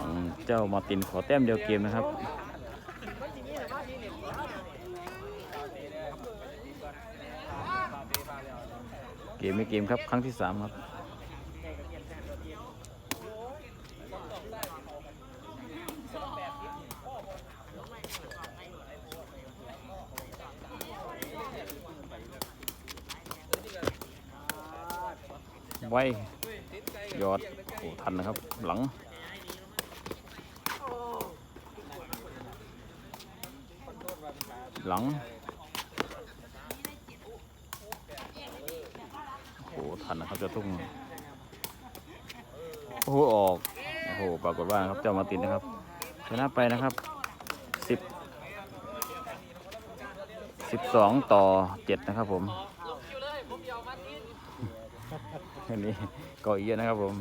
ังเจ้ามาตินขอแต้มเดียวเกมนะครับเกมไม่เกมครับครั้งที่สามครับไว้ยอดโอ้ทันนะครับ หลัง หลังโอ้โหทันนะครับเจ้าทุ่งโอ้โหออกโอ้โหปรากฏว่าครับเจ้ามาตินนะครับชนะไปนะครับสิบสิบสองต่อเจ็ดนะครับผมอันนี้ก็เยอะนะครับผม